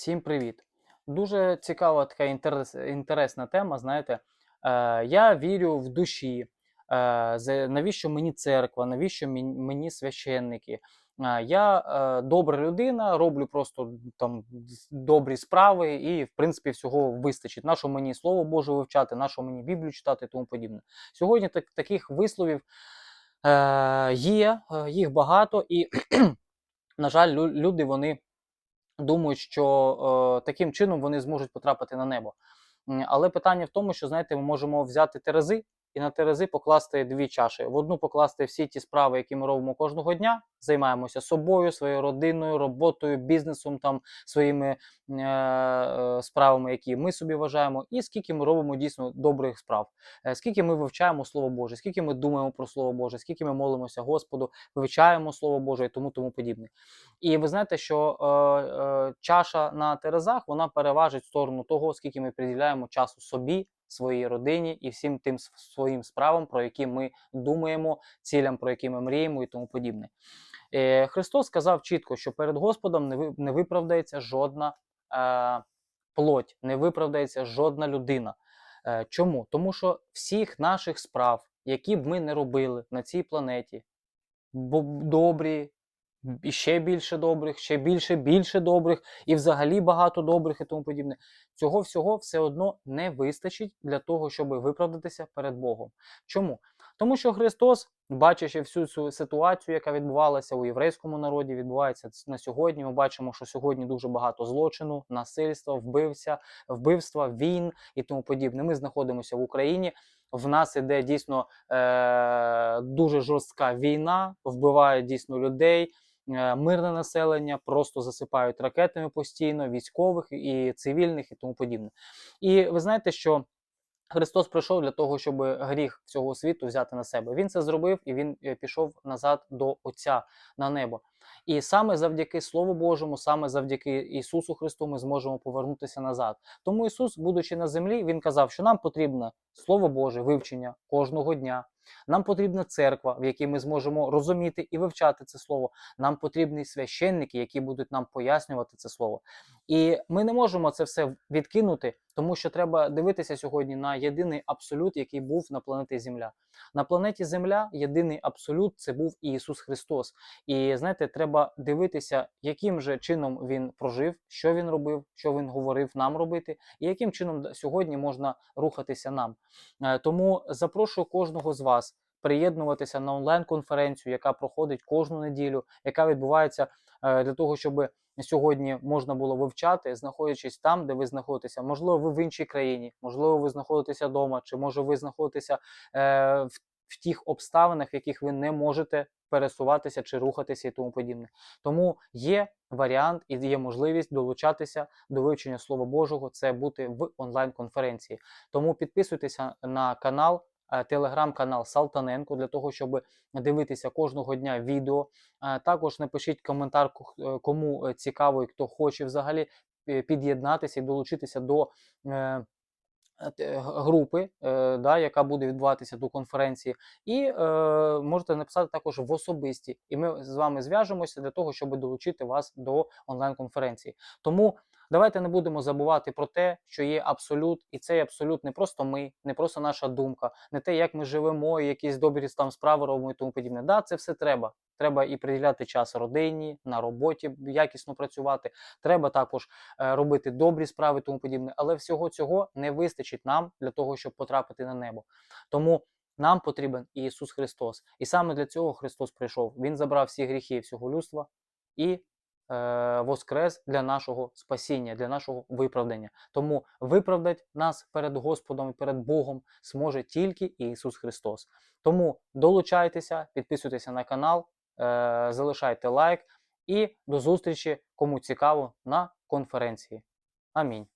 Всім привіт! Дуже цікава така інтерес, інтересна тема. Знаєте, е, я вірю в душі. Е, навіщо мені церква? Навіщо мені, священники? Е, я е, добра людина, роблю просто там добрі справи, і в принципі всього вистачить. Нащо мені слово Боже вивчати, нащо мені Біблію читати і тому подібне. Сьогодні так, таких висловів е, є, е, їх багато, і, на жаль, люди вони думають, що е, таким чином вони зможуть потрапити на небо. Але питання в тому, що знаєте, ми можемо взяти терези і на терези покласти дві чаші. В одну покласти всі ті справи, які ми робимо кожного дня, займаємося собою, своєю родиною, роботою, бізнесом, там своїми е, е, справами, які ми собі вважаємо, і скільки ми робимо дійсно добрих справ, Е, скільки ми вивчаємо Слово Боже, скільки ми думаємо про Слово Боже, скільки ми молимося Господу, вивчаємо Слово Боже і тому тому подібне. І ви знаєте, що е, е, чаша на терезах вона переважить в сторону того, скільки ми приділяємо часу собі, своїй родині і всім тим своїм справам, про які ми думаємо, цілям, про які ми мріємо і тому подібне. Е, Христос сказав чітко, що перед Господом не, виправдається жодна е, плоть, не виправдається жодна людина. Е, чому? Тому що всіх наших справ, які б ми не робили на цій планеті, добрі, і ще більше добрих, ще більше, більше добрих, і взагалі багато добрих і тому подібне. Цього всього все одно не вистачить для того, щоб виправдатися перед Богом. Чому? Тому що Христос, бачачи всю цю ситуацію, яка відбувалася у єврейському народі, відбувається на сьогодні. Ми бачимо, що сьогодні дуже багато злочину, насильства, вбивця, вбивства, війн і тому подібне. Ми знаходимося в Україні. В нас іде дійсно е- дуже жорстка війна, вбивають дійсно людей. Е, Мирне населення просто засипають ракетами постійно, військових і цивільних і тому подібне. І ви знаєте, що Христос прийшов для того, щоб гріх всього світу взяти на себе. Він це зробив і він е, пішов назад до Отця на небо. І саме завдяки Слову Божому, саме завдяки Ісусу Христу, ми зможемо повернутися назад. Тому Ісус, будучи на землі, Він казав, що нам потрібно Слово Боже, вивчення кожного дня. Нам потрібна церква, в якій ми зможемо розуміти і вивчати це слово. Нам потрібні священники, які будуть нам пояснювати це слово. І ми не можемо це все відкинути, тому що треба дивитися сьогодні на єдиний абсолют, який був на планеті Земля. На планеті Земля єдиний абсолют це був Ісус Христос. І знаєте, треба дивитися, яким же чином він прожив, що він робив, що він говорив нам робити, і яким чином сьогодні можна рухатися нам. Е, Тому запрошую кожного з вас приєднуватися на онлайн-конференцію, яка проходить кожну неділю, яка відбувається е, для того, щоб сьогодні можна було вивчати, знаходячись там, де ви знаходитеся. Можливо, ви в іншій країні, можливо, ви знаходитеся вдома, чи може ви знаходитеся е, в, в тих обставинах, в яких ви не можете пересуватися чи рухатися і тому подібне. Тому є варіант і є можливість долучатися до вивчення Слова Божого, це бути в онлайн-конференції. Тому підписуйтеся на канал. е, Телеграм-канал Салтаненко для того, щоб дивитися кожного дня відео. Е, Також напишіть коментар, ко- е, кому цікаво і хто хоче взагалі під'єднатися і долучитися до групи, е, да, яка буде відбуватися до конференції, і е, можете написати також в особисті, і ми з вами зв'яжемося для того, щоб долучити вас до онлайн-конференції. Тому давайте не будемо забувати про те, що є абсолют, і цей абсолют не просто ми, не просто наша думка, не те, як ми живемо, і якісь добрі там справи робимо і тому подібне. Да, це все треба. Треба і приділяти час родині, на роботі якісно працювати. Треба також е, робити добрі справи тому подібне. Але всього цього не вистачить нам для того, щоб потрапити на небо. Тому нам потрібен Ісус Христос. І саме для цього Христос прийшов. Він забрав всі гріхи всього людства і воскрес для нашого спасіння, для нашого виправдання. Тому виправдати нас перед Господом і перед Богом зможе тільки Ісус Христос. Тому долучайтеся, підписуйтеся на канал, е, залишайте лайк і до зустрічі, кому цікаво, на конференції. Амінь.